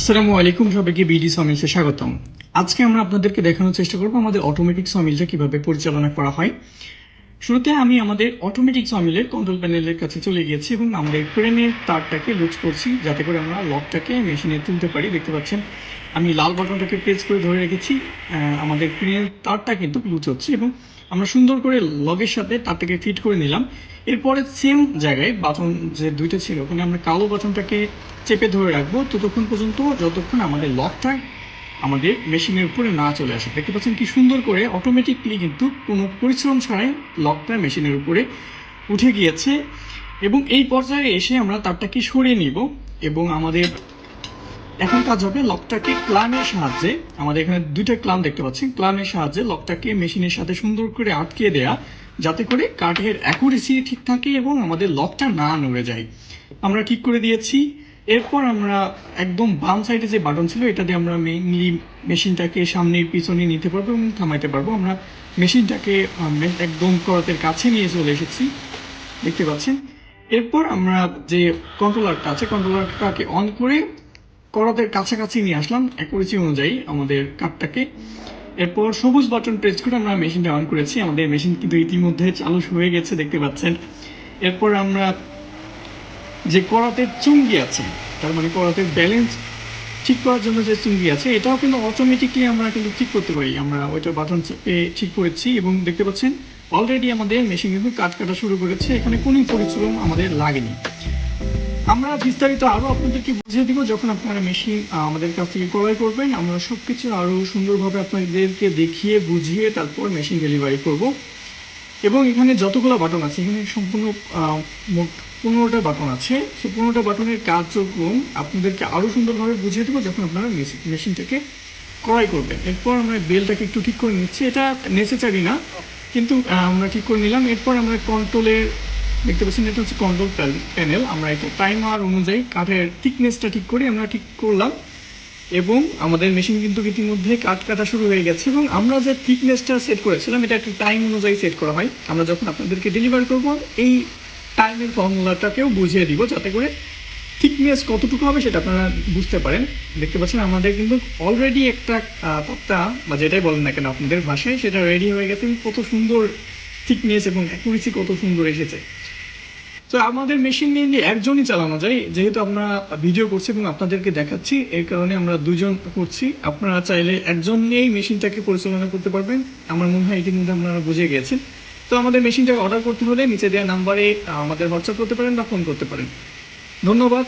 আসসালামু আলাইকুম, সবাইকে বিডি সমিলসে স্বাগতম। আজকে আমরা আপনাদেরকে দেখানোর চেষ্টা করব আমাদের অটোমেটিক সমিলটা কীভাবে পরিচালনা করা হয়। শুরুতে আমি আমাদের অটোমেটিক সমিলের কন্ট্রোল প্যানেলের কাছে চলে গিয়েছি এবং আমাদের ক্রেনের তারটাকে লুজ করছি, যাতে করে আমরা লকটাকে মেশিনে তুলতে পারি। দেখতে পাচ্ছেন, আমি লাল বাটনটাকে প্রেস করে ধরে রেখেছি। আমাদের ক্রেনের তারটা কিন্তু লুজ হচ্ছে এবং আমরা সুন্দর করে লগের সাথে তারটাকে ফিট করে নিলাম। এরপরে সেম জায়গায় বাটন যে দুইটা ছিল, ওখানে আমরা কালো বাটনটাকে চেপে ধরে রাখব। ততক্ষণ পর্যন্ত যতক্ষণ আমাদের লকটা আমাদের মেশিনের উপরে না চলে আসে। দেখতে পাচ্ছেন কি সুন্দর করে অটোমেটিকলি কিন্তু কোনো পরিশ্রম ছাড়াই লকটা মেশিনের উপরে উঠে গিয়েছে। এবং এই পর্যায়ে এসে আমরা তারটাকে সরিয়ে নিব এবং আমাদের এখন কাজ হবে লকটাকে ক্লামের সাহায্যে। আমাদের এখানে দুইটা ক্লাম দেখতে পাচ্ছি ক্লামের সাহায্যে লকটাকে মেশিনের সাথে সুন্দর করে আটকে দেয়া, যাতে করে কাঠের অ্যাকুরেসি ঠিক থাকে এবং আমাদের লকটা না নড়ে যায়। আমরা ঠিক করে দিয়েছি। এরপর আমরা একদম বাম সাইডে যে বাটন ছিল, এটা দিয়ে আমরা মেইনলি মেশিনটাকে সামনে পিছনে নিতে পারব এবং থামাইতে পারব। আমরা মেশিনটাকে একদম করতের কাছে নিয়ে চলে এসেছি। দেখতে পাচ্ছেন? এরপর আমরা যে কন্ট্রোলারটা আছে কন্ট্রোলারটাকে অন করে করতের কাছাকাছি নিয়ে আসলাম। অ্যাকুরেসি অনুযায়ী আমাদের কাপটাকে এরপর সবুজ বাটন প্রেস করে আমরা মেশিনটা অন করেছি। আমাদের মেশিন কিন্তু ইতিমধ্যে চালু হয়ে গেছে, দেখতে পাচ্ছেন। এরপর আমরা যে করাতের চুঙ্গি আছে, তার মানে করাতের ব্যালেন্স ঠিক করার জন্য যে চুঙ্গি আছে, এটাও কিন্তু অটোমেটিকলি আমরা কিন্তু ঠিক করতে পারি। আমরা ওইটা বাটন চেপে ঠিক করেছি এবং দেখতে পাচ্ছেন অলরেডি আমাদের মেশিন কিন্তু কাজ কাটা শুরু করেছে। এখানে কোনো পরিশ্রম আমাদের লাগেনি। আমরা বিস্তারিত আরও আপনাদেরকে বুঝিয়ে দিব যখন আপনারা মেশিন আমাদের কাছ থেকে ক্রয় করবেন। আমরা সবকিছু আরও সুন্দরভাবে আপনাদেরকে দেখিয়ে, বুঝিয়ে তারপর মেশিন ডেলিভারি করব। এবং এখানে যতগুলো বাটন আছে, এখানে সম্পূর্ণ মোট পনেরোটা বাটন আছে। সেই পনেরোটা বাটনের কার্যক্রম আপনাদেরকে আরও সুন্দরভাবে বুঝিয়ে দেবো যখন আপনারা মেশিন- মেশিনটাকে ক্রয় করবেন। এরপর আমরা বেলটাকে একটু ঠিক করে নিচ্ছি। এটা নেসেসারি না, কিন্তু আমরা ঠিক করে নিলাম। এরপর আমরা কন্ট্রোলের দেখতে পাচ্ছেন, এটা হচ্ছে কন্ট্রোল প্যানেল আমরা এটা টাইমার অনুযায়ী কাঠের থিকনেসটা ঠিক করে, আমরা ঠিক করলাম। এবং আমাদের মেশিন কিন্তু ইতিমধ্যে কাট কাটা শুরু হয়ে গেছে। এবং আমরা যে থিকনেসটা সেট করেছিলাম, এটা একটা টাইম অনুযায়ী সেট করা হয়। আমরা যখন আপনাদেরকে ডেলিভার করব, এই টাইমের ফর্মুলাটাকেও বুঝিয়ে দিব, যাতে করে থিকনেস কতটুকু হবে সেটা আপনারা বুঝতে পারেন। দেখতে পাচ্ছেন, আমাদের কিন্তু অলরেডি একটা তক্তা বা যেটাই বলেন না কেন, আপনাদের ভাষায় সেটা রেডি হয়ে গেছে। কত সুন্দর থিকনেস এবং অ্যাকুরেসি কত সুন্দর এসেছে। তো আমাদের মেশিন মেইনলি একজনই চালানো যায়, যেহেতু আমরা ভিডিও করছি এবং আপনাদেরকে দেখাচ্ছি, এর কারণে আমরা দুজন করছি। আপনারা চাইলে একজন নিয়েই মেশিনটাকে পরিচালনা করতে পারবেন। আমার মনে হয় এটি কিন্তু আপনারা বুঝে গেছেন। তো আমাদের মেশিনটাকে অর্ডার করতে হলে নিচে দেওয়া নাম্বারে আমাদের হোয়াটসঅ্যাপ করতে পারেন বা ফোন করতে পারেন। ধন্যবাদ।